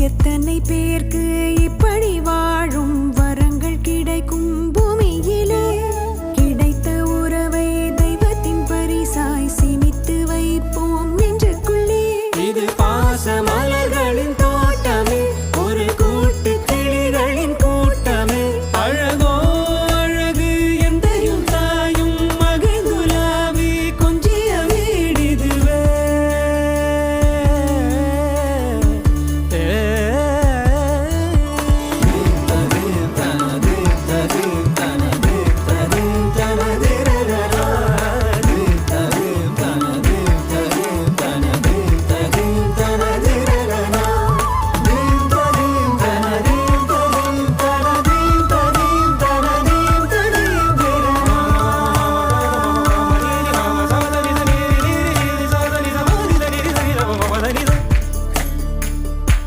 எத்தனை பேர்க்கு